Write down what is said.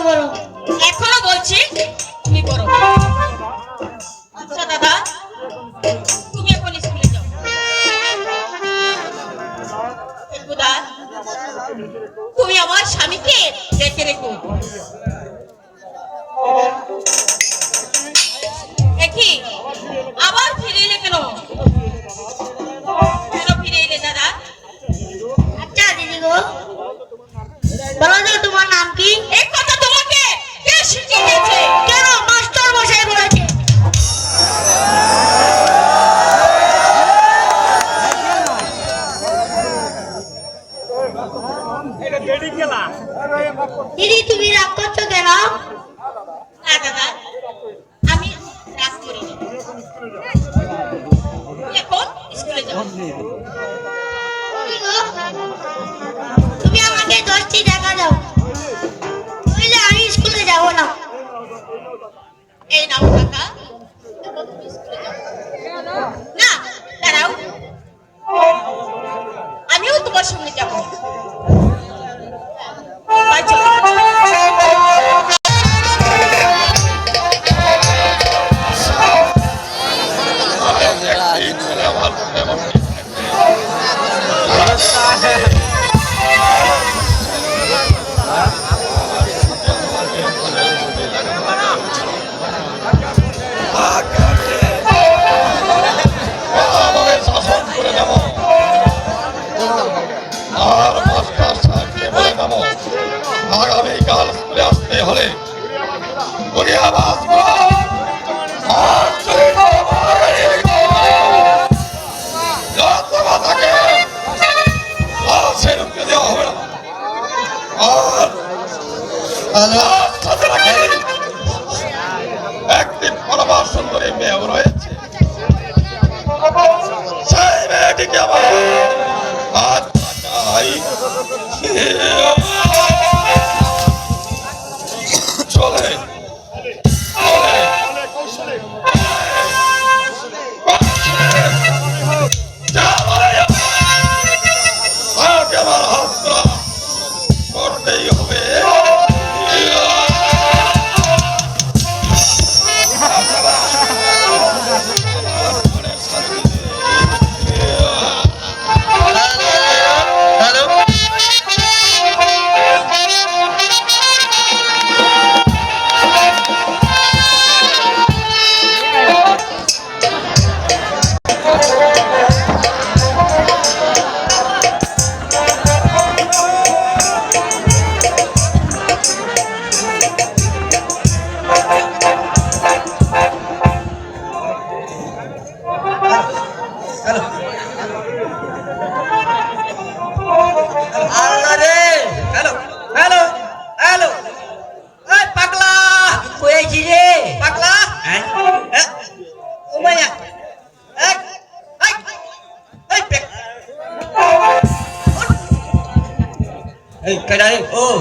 আমি এখনও বলছি, তুমি করো আচ্ছা দাদা, তুমি এখন স্কুলে যাও। তুমি আমার স্বামীকে দেখে রেখো। down. একদিন পরবার সুন্দরী মেয়েও রয়েছে। সেই মেয়েটিকে আমার আর Eh, kadang-kadang, oh.